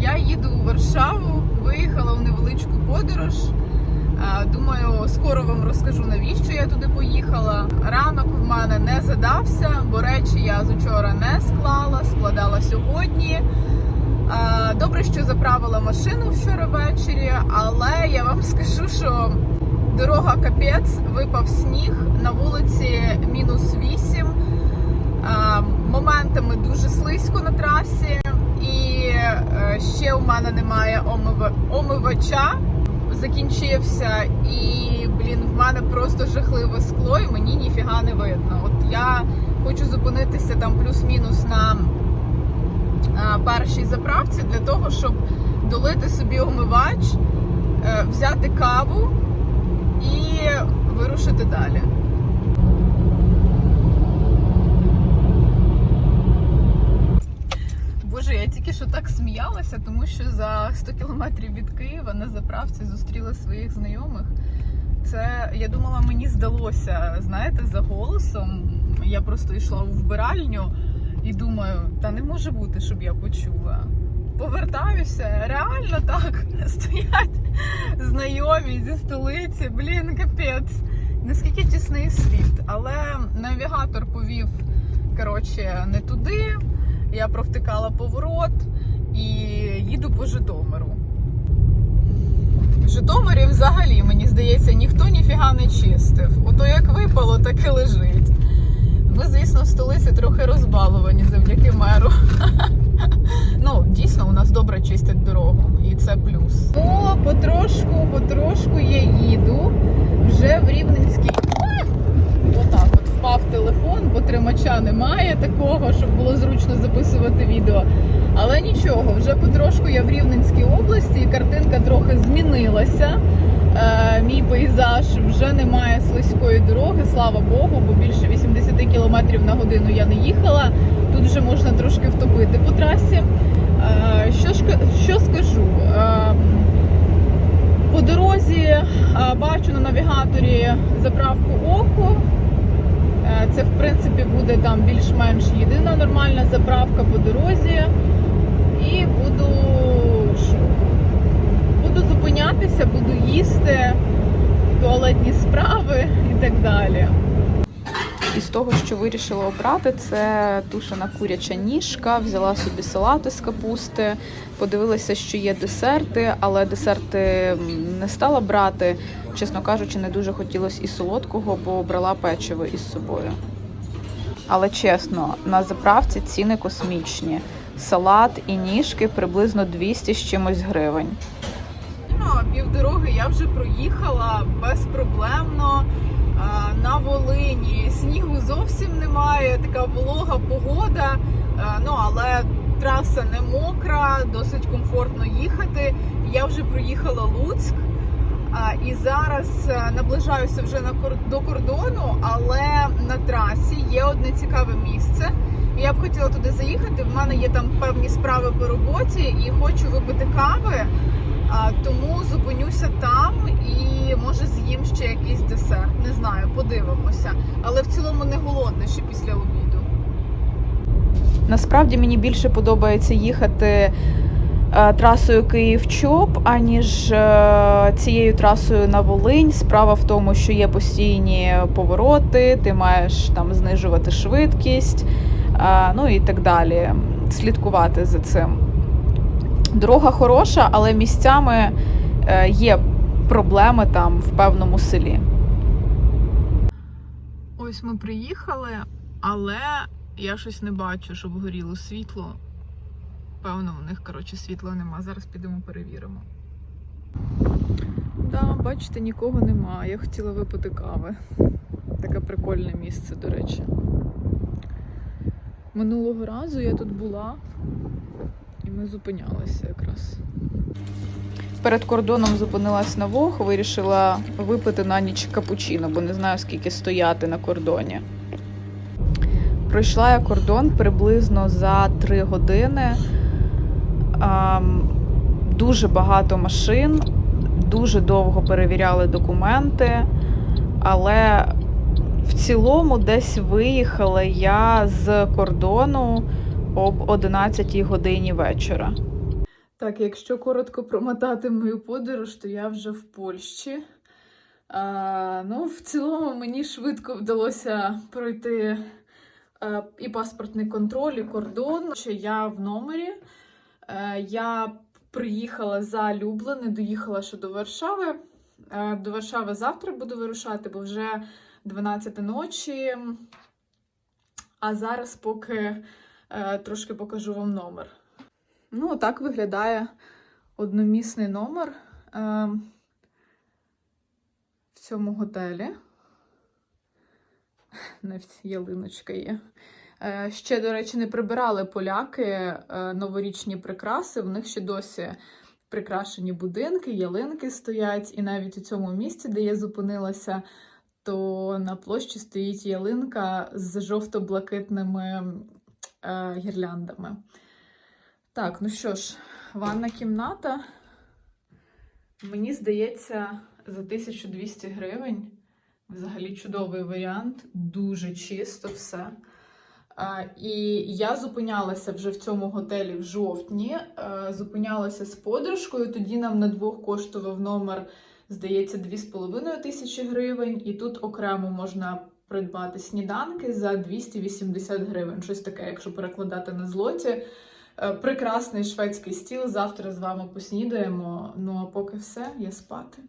Я їду у Варшаву, виїхала у невеличку подорож. Думаю, скоро вам розкажу, навіщо я туди поїхала. Ранок в мене не задався, бо речі я з учора не склала, складала сьогодні. Добре, що заправила машину вчора ввечері, але я вам скажу, що дорога капець, випав сніг на вулиці ще у мене немає омива- омивача. Закінчився, і блін, в мене просто жахливе скло, і мені ніфіга не видно. От я хочу зупинитися там плюс-мінус на е, першій заправці для того, щоб долити собі омивач, е, взяти каву і вирушити далі. Боже, я тільки що так сміялася, тому що за 100 кілометрів від Києва на заправці зустріла своїх знайомих. Це я думала, мені здалося, знаєте, за голосом. Я просто йшла у вбиральню і думаю, та не може бути, щоб я почула. Повертаюся, реально так стоять знайомі зі столиці. Блін, капець. Наскільки тісний світ. Але навігатор повів коротше не туди. Я провтикала поворот і їду по Житомиру. В Житомирі взагалі, мені здається, ніхто ніфіга не чистив. Ото як випало, так і лежить. Ми, звісно, в столиці трохи розбаловані завдяки меру. Ну, дійсно, у нас добре чистять дорогу, і це плюс. О, потрошку, потрошку я їду вже в Рівненський. А! Отак от впав телефон, бо тримача немає такого, щоб було зручно записувати відео. Але нічого, вже потрошку я в Рівненській області, і картинка трохи змінилася. Е, мій пейзаж вже немає слизької дороги, слава Богу, бо більше 80 км на годину я не їхала. Тут вже можна трошки втопити по трасі. Е, що, ж, що скажу? Е, по дорозі е, бачу на навігаторі заправку Око. Е, Це, в принципі, буде там більш-менш єдина нормальна заправка по дорозі. І буду, буду зупинятися, буду їсти, туалетні справи і так далі. Із того, що вирішила обрати, це тушена куряча ніжка, взяла собі салати з капусти, подивилася, що є десерти, але десерти не стала брати. Чесно кажучи, не дуже хотілося і солодкого, бо брала печиво із собою. Але чесно, на заправці ціни космічні. Салат і ніжки приблизно 200 з чимось гривень. Ну, півдороги я вже проїхала безпроблемно. На Волині снігу зовсім немає, така волога погода. Ну але траса не мокра, досить комфортно їхати. Я вже проїхала Луцьк. І зараз е, наближаюся вже до кордону, але на трасі є одне цікаве місце. Я б хотіла туди заїхати. В мене є там певні справи по роботі і хочу випити кави. Тому зупинюся там і може з'їм ще якийсь десерт. Не знаю, подивимося. Але в цілому не голодна ще після обіду. Насправді мені більше подобається їхати е, трасою Київ-Чоп, аніж е, цією трасою на Волинь. Справа в тому, що є постійні повороти, ти маєш там знижувати швидкість, е, ну і так далі. Слідкувати за цим. Дорога хороша, але місцями е, є проблеми там в певному селі. Ось ми приїхали, але я щось не бачу, щоб горіло світло. Певно, у них, коротше, світла нема. Зараз підемо перевіримо. Да, бачите, нікого нема. Я хотіла випити кави. Таке прикольне місце, до речі. Минулого разу я тут була, і ми зупинялися якраз. Перед кордоном зупинилась на вог, вирішила випити на ніч капучино, бо не знаю, скільки стояти на кордоні. Пройшла я кордон приблизно за 3 години. Ам, Дуже багато машин, дуже довго перевіряли документи, але в цілому десь виїхала я з кордону об 11 годині вечора. Так, якщо коротко промотати мою подорож, то я вже в Польщі. А, ну, в цілому мені швидко вдалося пройти е, і паспортний контроль, і кордон. Що я в номері. Е, я приїхала за Люблини, доїхала ще до Варшави. Е, до Варшави завтра буду вирушати, бо вже 12 ночі. А зараз поки е, трошки покажу вам номер. Ну, так виглядає одномісний номер в цьому готелі. Навіть ялиночка є. Е, ще, до речі, не прибирали поляки е, новорічні прикраси. В них ще досі прикрашені будинки, ялинки стоять. І навіть у цьому місці, де я зупинилася, то на площі стоїть ялинка з жовто-блакитними е, гірляндами. Так, ну що ж, ванна кімната. Мені здається, за 1200 гривень. Взагалі чудовий варіант, дуже чисто все. І я зупинялася вже в цьому готелі в жовтні. е, Зупинялася з подружкою. Тоді нам на двох коштував номер, здається, 2,5 тисячі гривень. І тут окремо можна придбати сніданки за 280 гривень. Щось таке, якщо перекладати на злоті. Е, Прекрасний шведський стіл. Завтра з вами поснідаємо. Ну а поки все, я спати.